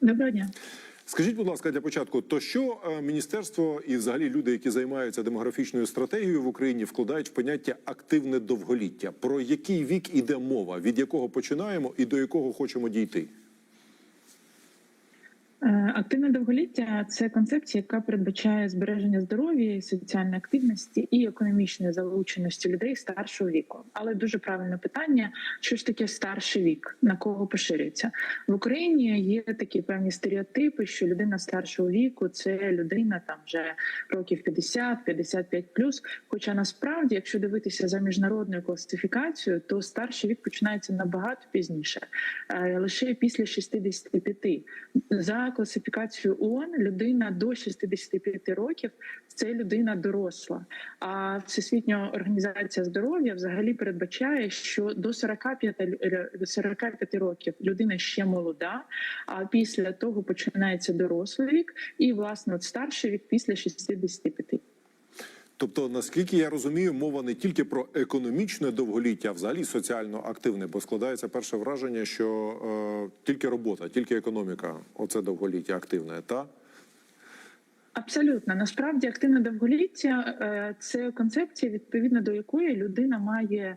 Доброго дня. Скажіть, будь ласка, для початку, то що е, міністерство і взагалі люди, які займаються демографічною стратегією в Україні, вкладають в поняття активне довголіття? Про який вік іде мова? Від якого починаємо і до якого хочемо дійти? Е, Активне довголіття це концепція, яка передбачає збереження здоров'я, соціальної активності і економічної залученості людей старшого віку. Але дуже правильне питання: що ж таке старший вік, на кого поширюється в Україні? Є такі певні стереотипи, що людина старшого віку це людина там вже років 50-55 Хоча насправді, якщо дивитися за міжнародною класифікацією, то старший вік починається набагато пізніше, е, лише після 65. За класифікацією ООН людина до 65 років це людина доросла. А Всесвітня організація здоров'я взагалі передбачає, що до 45, 45 років людина ще молода, а після того починається дорослий вік, і власне от старший вік після 65. Тобто, наскільки я розумію, мова не тільки про економічне довголіття, а взагалі соціально активне, бо складається перше враження, що е, тільки робота, тільки економіка, оце довголіття активне, та? Абсолютно. Насправді активне довголіття е, це концепція, відповідно до якої людина має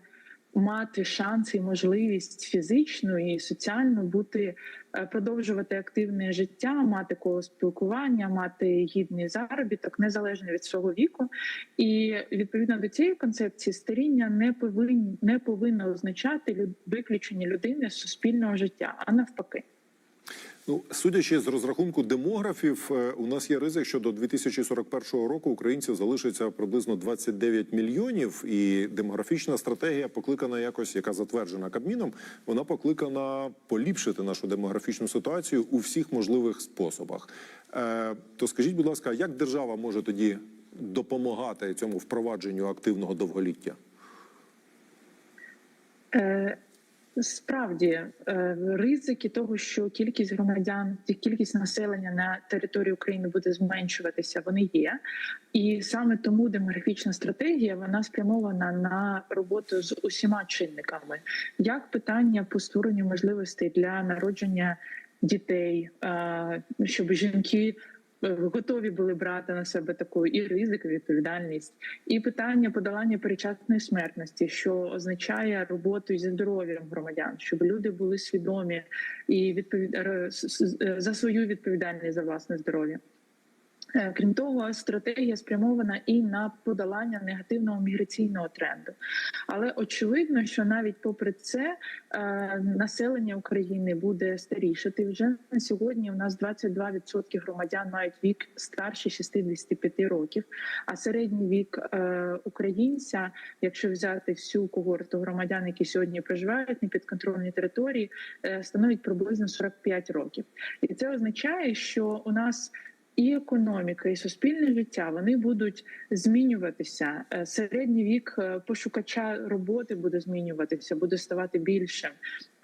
мати шанс і можливість фізично і соціально бути е, продовжувати активне життя, мати коло спілкування, мати гідний заробіток незалежно від свого віку. І відповідно до цієї концепції старіння не повинні не повинно означати виключення людини з суспільного життя, а навпаки. Ну, судячи з розрахунку демографів, е, у нас є ризик, що до 2041 року українців залишиться приблизно 29 мільйонів, і демографічна стратегія покликана якось, яка затверджена Кабміном, вона покликана поліпшити нашу демографічну ситуацію у всіх можливих способах. Е, то скажіть, будь ласка, як держава може тоді допомагати цьому впровадженню активного довголіття? Е, Справді е, ризики того, що кількість громадян, кількість населення на території України буде зменшуватися, вони є, і саме тому демографічна стратегія вона спрямована на роботу з усіма чинниками, як питання по створенню можливостей для народження дітей, е, щоб жінки. Е, Готові були брати на себе таку і ризик, і відповідальність, і питання подолання перечасної смертності, що означає роботу зі здоров'ям громадян, щоб люди були свідомі і відповід... с- за свою відповідальність за власне здоров'я. Е, Крім того, стратегія спрямована і на подолання негативного міграційного тренду. Але очевидно, що навіть попри це е, населення України буде старішати. Вже на сьогодні у нас 22% громадян мають вік старше 65 років. А середній вік е, українця, якщо взяти всю когорту громадян, які сьогодні проживають на підконтрольній території, становить приблизно 45 років. І це означає, що у нас і економіка, і суспільне життя вони будуть змінюватися. Е, Середній вік е, пошукача роботи буде змінюватися, буде ставати більшим.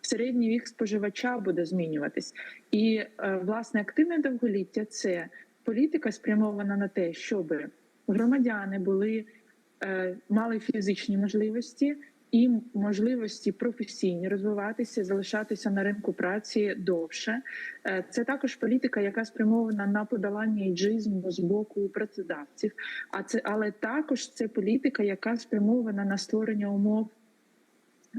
Середній вік споживача буде змінюватись, і е, власне активне довголіття це політика спрямована на те, щоб громадяни були мали фізичні можливості і можливості професійні розвиватися, залишатися на ринку праці довше. Е, Це також політика, яка спрямована на подолання іджизму з боку працедавців. А це але також це політика, яка спрямована на створення умов.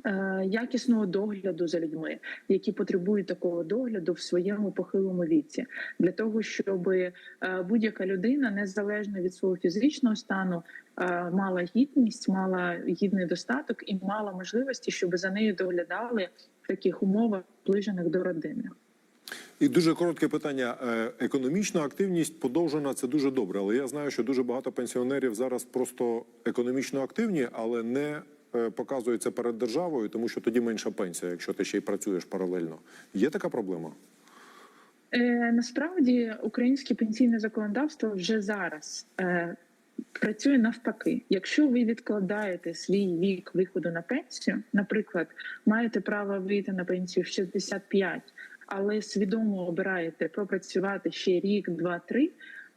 Е, Якісного догляду за людьми, які потребують такого догляду в своєму похилому віці, для того, щоб е, будь-яка людина, незалежно від свого фізичного стану, е, мала гідність, мала гідний достаток і мала можливості, щоб за нею доглядали в таких умовах, наближених до родини. І дуже коротке питання. Економічна активність подовжена це дуже добре, але я знаю, що дуже багато пенсіонерів зараз просто економічно активні, але не е, показуються перед державою, тому що тоді менша пенсія, якщо ти ще й працюєш паралельно. Є така проблема? Е, насправді українське пенсійне законодавство вже зараз е, працює навпаки. Якщо ви відкладаєте свій вік виходу на пенсію, наприклад, маєте право вийти на пенсію в 65, але свідомо обираєте пропрацювати ще рік, два, три.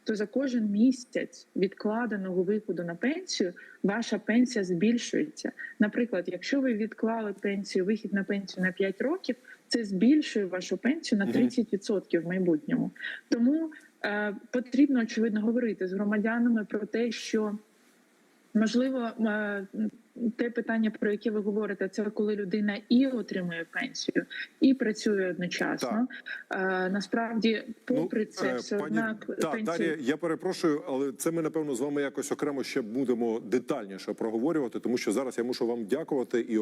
То за кожен місяць відкладеного виходу на пенсію ваша пенсія збільшується. Наприклад, якщо ви відклали пенсію, вихід на пенсію на 5 років, це збільшує вашу пенсію на 30% в майбутньому. Тому е, потрібно очевидно говорити з громадянами про те, що можливо те питання, про яке ви говорите, це коли людина і отримує пенсію, і працює одночасно. Е, насправді, попри це, е, все пані, однак та, пенсію... Дар'я, я перепрошую, але це ми напевно з вами якось окремо ще будемо детальніше проговорювати, тому що зараз я мушу вам дякувати і